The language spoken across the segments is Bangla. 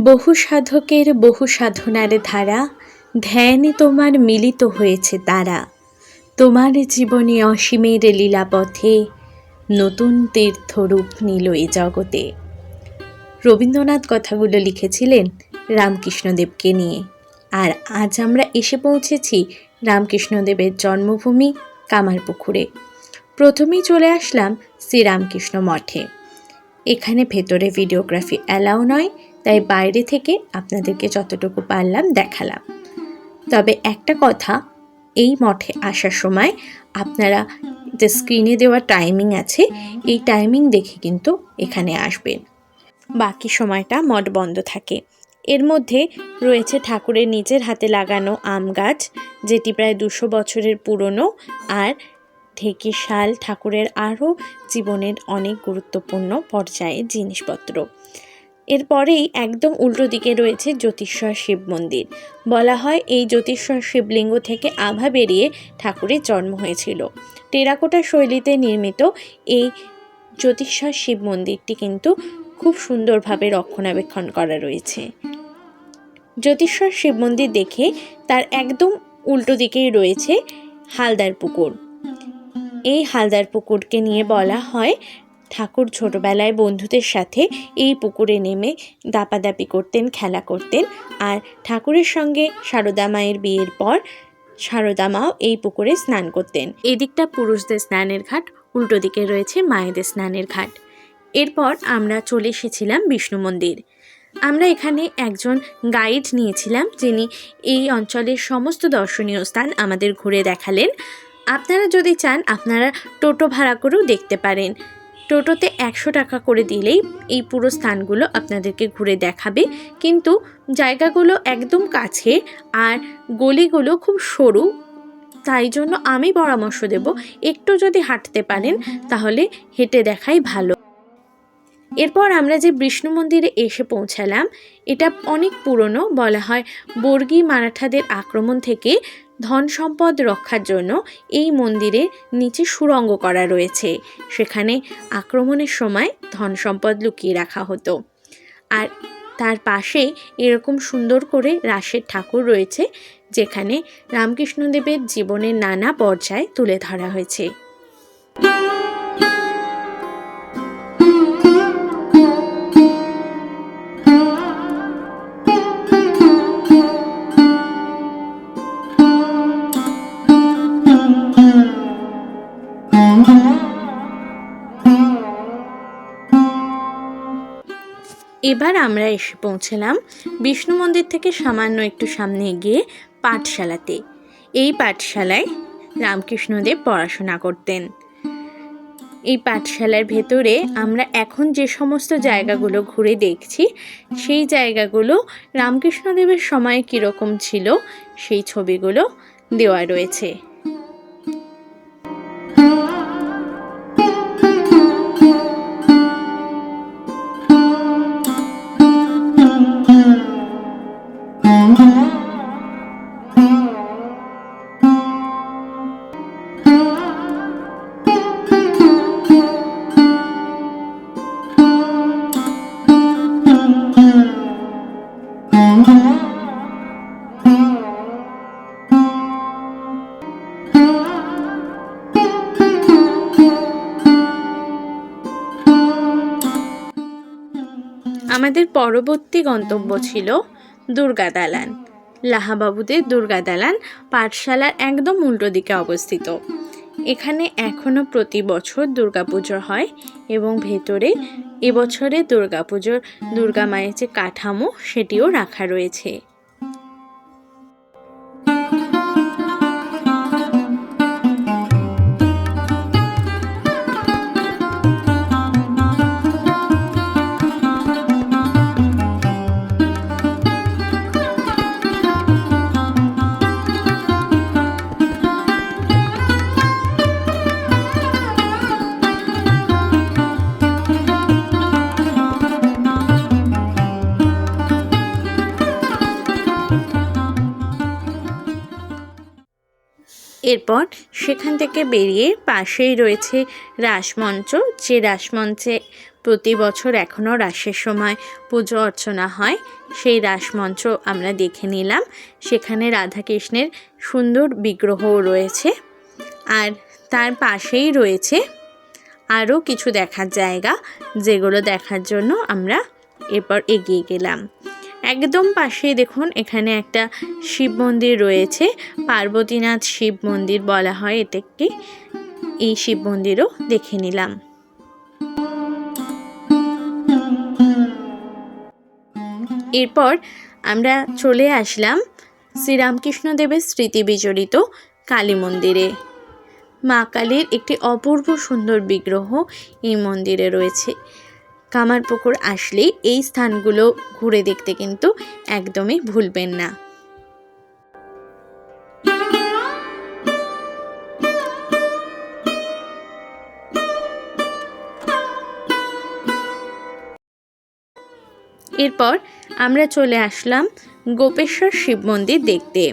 বহু সাধকের বহু সাধনার ধারা, ধ্যানে তোমার মিলিত হয়েছে তারা। তোমার জীবনে অসীমের লীলাপথে নতুন তীর্থরূপ নিল এ জগতে। রবীন্দ্রনাথ কথাগুলো লিখেছিলেন রামকৃষ্ণদেবকে নিয়ে। আর আজ আমরা এসে পৌঁছেছি রামকৃষ্ণদেবের জন্মভূমি কামারপুকুরে। প্রথমেই চলে আসলাম শ্রীরামকৃষ্ণ মঠে। এখানে ভেতরে ভিডিওগ্রাফি অ্যালাউ নয় তাই বাইরে থেকে আপনাদেরকে যতটুকু পারলাম দেখালাম। তবে একটা কথা, এই মঠে আসার সময় আপনারা যে স্ক্রিনে দেওয়া টাইমিং আছে, এই টাইমিং দেখে কিন্তু এখানে আসবেন। বাকি সময়টা মঠ বন্ধ থাকে। এর মধ্যে রয়েছে ঠাকুরের নিজের হাতে লাগানো আম গাছ, যেটি প্রায় দুশো বছরের পুরনো, আর ঢেকি শাল ঠাকুরের আরও জীবনের অনেক গুরুত্বপূর্ণ পর্যায়ের জিনিসপত্র। এরপরেই একদম উল্টো দিকে রয়েছে জ্যোতিষর শিব মন্দির। বলা হয় এই জ্যোতিষ্বর শিবলিঙ্গ থেকে আভা বেরিয়ে ঠাকুরের জন্ম হয়েছিল। টেরাকোটা শৈলীতে নির্মিত এই জ্যোতিষ্বর শিব মন্দিরটি কিন্তু খুব সুন্দরভাবে রক্ষণাবেক্ষণ করা রয়েছে। জ্যোতিষর শিব মন্দির দেখে তার একদম উল্টো দিকেই রয়েছে হালদার পুকুর। এই হালদার পুকুরকে নিয়ে বলা হয় ঠাকুর ছোটবেলায় বন্ধুদের সাথে এই পুকুরে নেমে দাপাদাপি করতেন, খেলা করতেন। আর ঠাকুরের সঙ্গে সারদা মায়ের বিয়ের পর সারদা মাও এই পুকুরে স্নান করতেন। এদিকটা পুরুষদের স্নানের ঘাট, উল্টো দিকে রয়েছে মায়েদের স্নানের ঘাট। এরপর আমরা চলে এসেছিলাম বিষ্ণু মন্দির। আমরা এখানে একজন গাইড নিয়েছিলাম, যিনি এই অঞ্চলের সমস্ত দর্শনীয় স্থান আমাদের ঘুরে দেখালেন। আপনারা যদি চান, আপনারা টোটো ভাড়া করেও দেখতে পারেন। টোটোতে একশো টাকা করে দিলেই এই পুরো স্থানগুলো আপনাদেরকে ঘুরে দেখাবে। কিন্তু জায়গাগুলো একদম কাছে আর গলিগুলো খুব সরু, তাই জন্য আমি পরামর্শ দেব একটু যদি হাঁটতে পারেন তাহলে হেঁটে দেখাই ভালো। এরপর আমরা যে বিষ্ণু মন্দিরে এসে পৌঁছালাম, এটা অনেক পুরনো, বলা হয় বর্গী মারাঠাদের আক্রমণ থেকে ধন সম্পদ রক্ষার জন্য এই মন্দিরের নিচে সুরঙ্গ করা রয়েছে। সেখানে আক্রমণের সময় ধন সম্পদ লুকিয়ে রাখা হতো। আর তার পাশেই এরকম সুন্দর করে রাসের ঠাকুর রয়েছে, যেখানে রামকৃষ্ণদেবের জীবনের নানা পর্যায় তুলে ধরা হয়েছে। এবার আমরা এসে পৌঁছলাম বিষ্ণু মন্দির থেকে সামান্য একটু সামনে গিয়ে পাঠশালাতে। এই পাঠশালায় রামকৃষ্ণদেব পড়াশোনা করতেন। এই পাঠশালার ভেতরে আমরা এখন যে সমস্ত জায়গাগুলো ঘুরে দেখছি, সেই জায়গাগুলো রামকৃষ্ণদেবের সময় কীরকম ছিল, সেই ছবিগুলো দেওয়া রয়েছে। আমাদের পরবর্তী গন্তব্য ছিল দুর্গা দালান। লাহাবাবুদের দুর্গা দালান পাঠশালার একদম উল্টো দিকে অবস্থিত। এখানে এখনও প্রতি বছর দুর্গাপুজো হয় এবং ভেতরে এবছরে দুর্গাপুজোর দুর্গা মায়ের যে কাঠামো, সেটিও রাখা রয়েছে। এরপর সেখান থেকে বেরিয়ে পাশেই রয়েছে রাসমঞ্চ, যে রাসমঞ্চে প্রতি বছর এখনও রাসের সময় পুজো অর্চনা হয়, সেই রাসমঞ্চ আমরা দেখে নিলাম। সেখানে রাধাকৃষ্ণের সুন্দর বিগ্রহও রয়েছে। আর তার পাশেই রয়েছে আরও কিছু দেখার জায়গা, যেগুলো দেখার জন্য আমরা এরপর এগিয়ে গেলাম। একদম পাশে দেখুন, এখানে একটা শিব মন্দির রয়েছে। পার্বতীনাথ শিব মন্দির বলা হয় এটাকে এই শিব মন্দিরও দেখে নিলাম। এরপর আমরা চলে আসলাম শ্রীরামকৃষ্ণদেবের স্মৃতি বিজড়িত কালী মন্দিরে। মা কালীর একটি অপূর্ব সুন্দর বিগ্রহ এই মন্দিরে রয়েছে। কামারপুকুর আসলেই এই স্থানগুলো ঘুরে দেখতে কিন্তু একদমই ভুলবেন না। এরপর আমরা চলে আসলাম গোপেশ্বর শিব মন্দির দেখতে।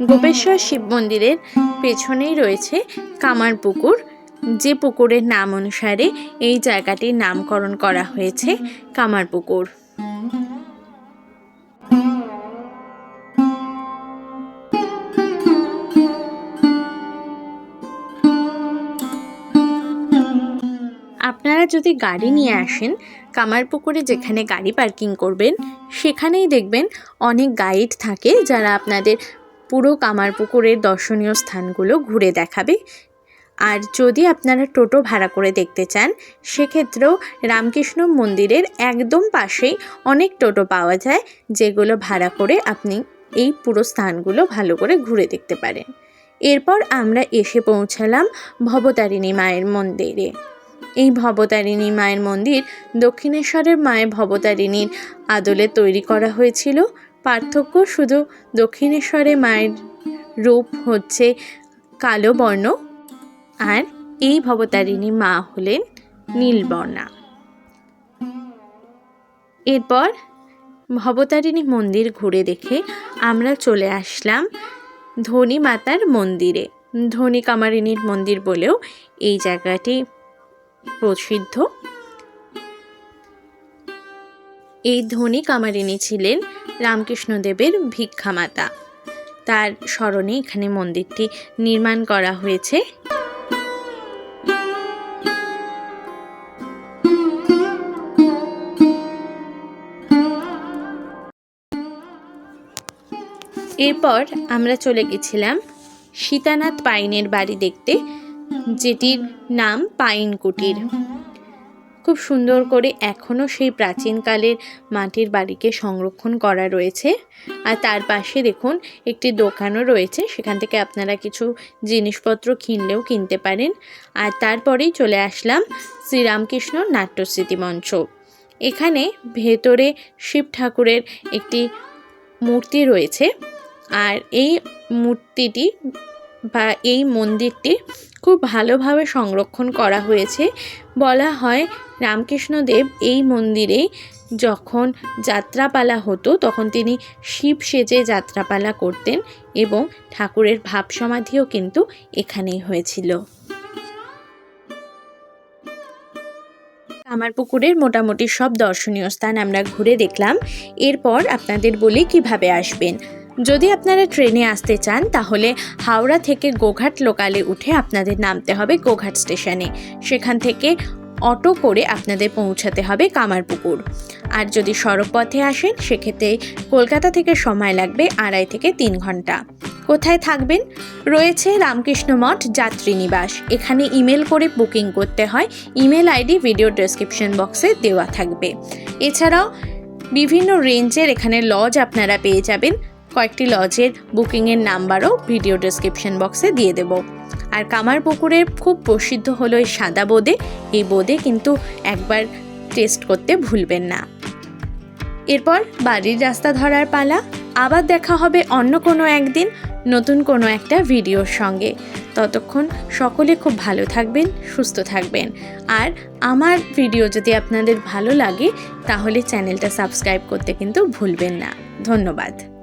গোপেশ্বর শিব মন্দিরের পেছনেই রয়েছে কামার পুকুর। যে পুকুরের নাম অনুসারে এই জায়গাটির নামকরণ করা হয়েছে কামার পুকুর। আপনারা যদি গাড়ি নিয়ে আসেন কামারপুকুরে যেখানে গাড়ি পার্কিং করবেন, সেখানেই দেখবেন অনেক গাইড থাকে যারা আপনাদের পুরো কামারপুকুরের দর্শনীয় স্থানগুলো ঘুরে দেখাবে। আর যদি আপনারা টোটো ভাড়া করে দেখতে চান, সেক্ষেত্রেও রামকৃষ্ণ মন্দিরের একদম পাশেই অনেক টোটো পাওয়া যায়, যেগুলো ভাড়া করে আপনি এই পুরো স্থানগুলো ভালো করে ঘুরে দেখতে পারেন। এরপর আমরা এসে পৌঁছালাম ভবতারিণী মায়ের মন্দিরে। এই ভবতারিণী মায়ের মন্দির দক্ষিণেশ্বরের মায়ের ভবতারিণীর আদলে তৈরি করা হয়েছিল। পার্থক্য শুধু দক্ষিণেশ্বরে মায়ের রূপ হচ্ছে কালো বর্ণ আর এই ভবতারিণী মা হলেন নীলবর্ণা এরপর ভবতারিণী মন্দির ঘুরে দেখে আমরা চলে আসলাম ধনী মাতার মন্দিরে। ধনী কামারিনীর মন্দির বলেও এই জায়গাটি প্রসিদ্ধ। এই ধনী কামারিনী ছিলেন রামকৃষ্ণদেবের ভিক্ষামাতা। তার স্মরণে এখানে মন্দিরটি নির্মাণ করা হয়েছে। এরপর আমরা চলে গেছিলাম সীতানাথ পাইনের বাড়ি দেখতে, যেটির নাম পাইন কুটির খুব সুন্দর করে এখনও সেই প্রাচীনকালের মাটির বাড়িকে সংরক্ষণ করা রয়েছে। আর তার পাশে দেখুন একটি দোকানও রয়েছে, সেখান থেকে আপনারা কিছু জিনিসপত্র কিনলেও কিনতে পারেন। আর তারপরেই চলে আসলাম শ্রীরামকৃষ্ণ নাট্যস্মৃতি মঞ্চ। এখানে ভেতরে শিব ঠাকুরের একটি মূর্তি রয়েছে। আর এই মূর্তিটি বা এই মন্দিরটি খুব ভালোভাবে সংরক্ষণ করা হয়েছে। বলা হয় রামকৃষ্ণদেব এই মন্দিরে যখন যাত্রাপালা হতো, তখন তিনি শিব সেজে যাত্রাপালা করতেন এবং ঠাকুরের ভাব সমাধিও কিন্তু এখানেই হয়েছিল। আমার পুকুরের মোটামুটি সব দর্শনীয় স্থান আমরা ঘুরে দেখলাম। এরপর আপনাদের বলি কীভাবে আসবেন। যদি আপনারা ট্রেনে আসতে চান, তাহলে হাওড়া থেকে গোঘাট লোকালে উঠে আপনাদের নামতে হবে গোঘাট স্টেশনে। সেখান থেকে অটো করে আপনাদের পৌঁছাতে হবে কামারপুকুর। আর যদি সড়ক পথে আসেন, সেক্ষেত্রে কলকাতা থেকে সময় লাগবে আড়াই থেকে তিন ঘণ্টা। কোথায় থাকবেন? রয়েছে রামকৃষ্ণ মঠ, যাত্রী নিবাস। এখানে ইমেল করে বুকিং করতে হয়। ইমেল আইডি ভিডিও ডেসক্রিপশন বক্সে দেওয়া থাকবে। এছাড়াও বিভিন্ন রেঞ্জের এখানে লজ আপনারা পেয়ে যাবেন। কয়েকটি লজের বুকিংয়ের নাম্বারও ভিডিও ডেসক্রিপশন বক্সে দিয়ে দেব। আর কামার পুকুরের খুব প্রসিদ্ধ হলো এই সাদা বোদে। এই বোদে কিন্তু একবার টেস্ট করতে ভুলবেন না। এরপর বাড়ির রাস্তা ধরার পালা। আবার দেখা হবে অন্য কোনো একদিন নতুন কোনো একটা ভিডিওর সঙ্গে। ততক্ষণ সকলে খুব ভালো থাকবেন, সুস্থ থাকবেন। আর আমার ভিডিও যদি আপনাদের ভালো লাগে, তাহলে চ্যানেলটা সাবস্ক্রাইব করতে কিন্তু ভুলবেন না। ধন্যবাদ।